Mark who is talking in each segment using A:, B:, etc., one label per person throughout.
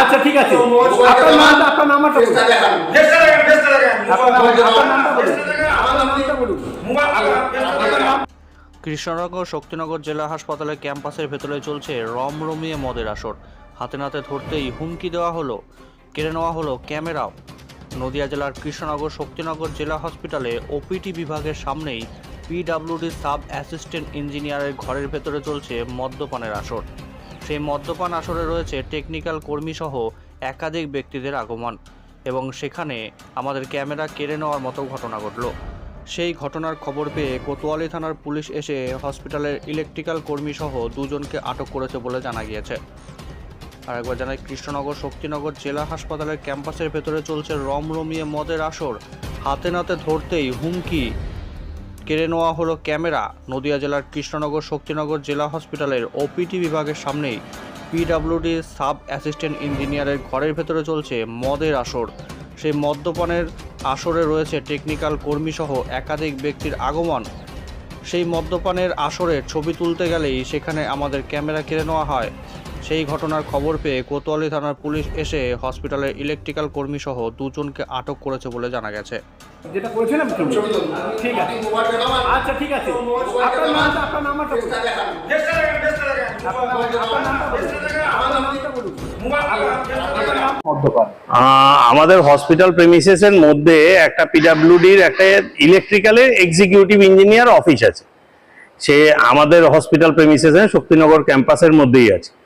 A: আচ্ছা ঠিক আছে। আপনার নামটা আপনার নাম- নামটা বলুন।
B: কৃষ্ণনগর শক্তিনগর জেলা হাসপাতালের ক্যাম্পাসের ভেতরে চলছে রমরমিয়ে মদের আসর। হাতে নাতে ধরতেই হুমকি দেওয়া হলো কেড়ে নেওয়া হলো ক্যামেরাও। নদিয়া জেলার কৃষ্ণনগর শক্তিনগর জেলা হসপিটালে ওপিটি বিভাগের সামনেই পিডাব্লিউডি সাব অ্যাসিস্ট্যান্ট ইঞ্জিনিয়ারের ঘরের ভেতরে চলছে মদ্যপানের আসর। সেই মদ্যপান আসরে রয়েছে টেকনিক্যাল কর্মী সহ একাধিক ব্যক্তিদের আগমন এবং সেখানে আমাদের ক্যামেরা কেড়ে নেওয়ার মতো ঘটনা ঘটলো। সেই ঘটনার খবর পেয়ে কোতোয়ালি থানার পুলিশ এসে হসপিটালের ইলেকট্রিক্যাল কর্মী সহ দুজনকে আটক করেছে বলে জানা গিয়েছে। আর একবার জানাই, কৃষ্ণনগর শক্তিনগর জেলা হাসপাতালের ক্যাম্পাসের ভেতরে চলছে রমরমিয়ে মদের আসর। হাতে নাতে ধরতেই হুমকি কেড়ে নেওয়া হলো ক্যামেরা। নদিয়া জেলার কৃষ্ণনগর শক্তিনগর জেলা হসপিটালের ওপিটি বিভাগের সামনেই পিডাব্লিউডি সাব অ্যাসিস্ট্যান্ট ইঞ্জিনিয়ারের ঘরের ভেতরে চলছে মদের আসর। সেই মদ্যপানের আসরে রয়েছে টেকনিক্যাল কর্মী সহ একাধিক ব্যক্তির আগমন। সেই মদ্যপানের আসরের ছবি তুলতে গেলেই সেখানে আমাদের ক্যামেরা কেড়ে নেওয়া হয়। সেই ঘটনার খবর পেয়ে কোতোয়ালি থানার পুলিশ এসে হসপিটালের ইলেকট্রিক্যাল কর্মী সহ দুজনকে আটক করেছে বলে জানা গেছে।
A: যেটা করেছিলাম ঠিক আছে। আচ্ছা ঠিক আছে। আপনার নামটা আপনার নাম্বারটা বলুন। আপনার নাম- আপনার নামটা বলুন। আপনার নামটা বলুন। আপনার নাম। মদ্যপান
C: আহ, আমাদের হসপিটাল প্রেমিসেস এর মধ্যে একটা পিডাব্লিউডির একটা ইলেকট্রিক্যালের এক্সিকিউটিভ ইঞ্জিনিয়ার অফিস আছে। সে আমাদের হসপিটাল প্রেমিসেসের শক্তিনগর ক্যাম্পাসের মধ্যেই আছে।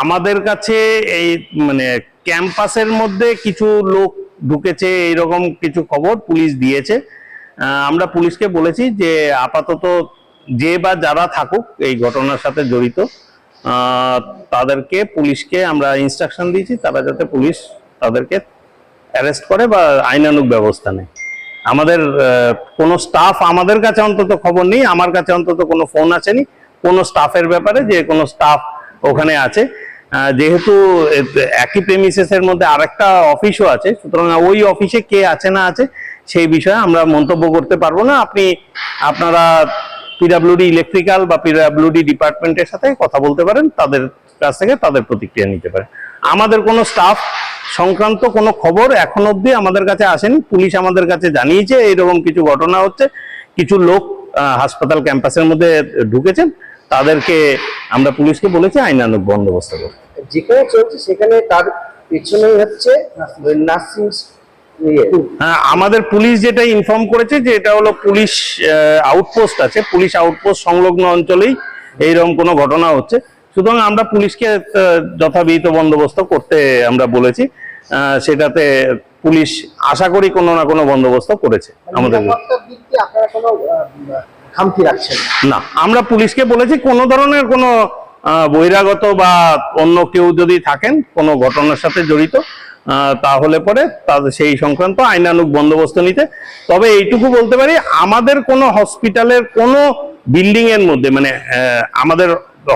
C: আমাদের কাছে এই মানে ক্যাম্পাসের মধ্যে কিছু লোক ঢুকেছে, এইরকম কিছু খবর পুলিশ দিয়েছে। আমরা পুলিশকে বলেছি যে আপাতত যে বা যারা থাকুক এই ঘটনার সাথে জড়িত তাদেরকে পুলিশকে আমরা ইনস্ট্রাকশন দিয়েছি, তারা যাতে পুলিশ তাদেরকে অ্যারেস্ট করে বা আইনানুগ ব্যবস্থা নেয়। আমাদের কোনো স্টাফ আমাদের কাছে অন্তত খবর নেই, আমার কাছে অন্তত কোনো ফোন আসেনি। কোনো স্টাফের ব্যাপারে যে কোনো স্টাফ ওখানে আছে। যেহেতু একই প্রেমিসেস এর মধ্যে আরেকটা অফিসও আছে, সুতরাং ওই অফিসে কে আছে না আছে, সেই বিষয়ে আমরা মন্তব্য করতে পারব না। আপনি, আপনারা পিডাব্লিউডি ইলেকট্রিক্যাল বা পিডাব্লিউডি ডিপার্টমেন্টের সাথে কথা বলতে পারেন, তাদের কাছ থেকে তাদের প্রতিক্রিয়া নিতে পারেন। আমাদের কোনো স্টাফ সংক্রান্ত কোনো খবর এখন অবধি আমাদের কাছে আসেনি। পুলিশ আমাদের কাছে জানিয়েছে, এইরকম কিছু ঘটনা হচ্ছে। কিছু লোক হাসপাতাল ক্যাম্পাসের মধ্যে ঢুকেছেন। তাদেরকে আমরা পুলিশকে বলেছি আইনানুক বন্দোবস্ত করতে।
D: যেখানে চলছে সেখানে তার পেছনেই হচ্ছে নার্সিং ইয়ে।
C: হ্যাঁ, আমাদের পুলিশ যেটা ইনফর্ম করেছে যে এটা হলো পুলিশ আউটপোস্ট আছে। পুলিশ আউটপোস্ট সংলগ্ন অঞ্চলেই এইরকম কোনো ঘটনা হচ্ছে। সুতরাং আমরা পুলিশকে যথাবিহিত বন্দোবস্ত করতে আমরা বলেছি। সেটাতে পুলিশ আশা করি কোনো না কোনো বন্দোবস্ত করেছে আমাদের।
D: খামতি রাখছেন না।
C: আমরা পুলিশকে বলেছি কোনো ধরনের কোনো বহিরাগত বা অন্য কেউ যদি থাকেন, কোনো ঘটনার সাথে জড়িত তাহলে পরে তাদের সেই সংক্রান্ত আইনানুগ বন্দোবস্ত নিতে তবে এইটুকু বলতে পারি, আমাদের কোনো হসপিটালের কোনো বিল্ডিং এর মধ্যে মানে আমাদের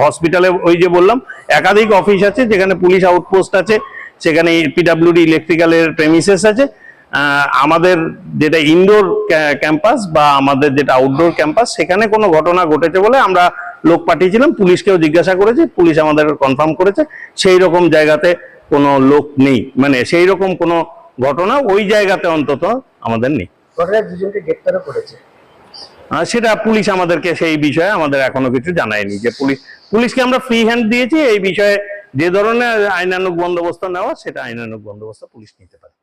C: হসপিটালে ওই যে বললাম, একাধিক অফিস আছে যেখানে পুলিশ আউটপোস্ট আছে, সেখানে পিডাব্লিউডি ইলেকট্রিক্যালের প্রেমিসেস আছে আমাদের যেটা ইনডোর ক্যাম্পাস বা আমাদের যেটা আউটডোর ক্যাম্পাস সেখানে কোনো ঘটনা ঘটেছে বলে আমরা লোক পাঠিয়েছিলাম পুলিশকেও জিজ্ঞাসা করেছি পুলিশ আমাদের কনফার্ম করেছে। সেই রকম জায়গাতে কোনো লোক নেই মানে সেই রকম কোনো ঘটনা ওই জায়গাতে অন্তত আমাদের নেই। সেটা পুলিশ আমাদেরকে সেই বিষয়ে আমাদের এখনও কিছু জানায়নি যে পুলিশ পুলিশকে আমরা ফ্রি হ্যান্ড দিয়েছি এই বিষয়ে যে ধরনের আইনানুগ বন্দোবস্ত নেওয়া সেটা আইনানুগ বন্দোবস্ত পুলিশ নিতে পারে।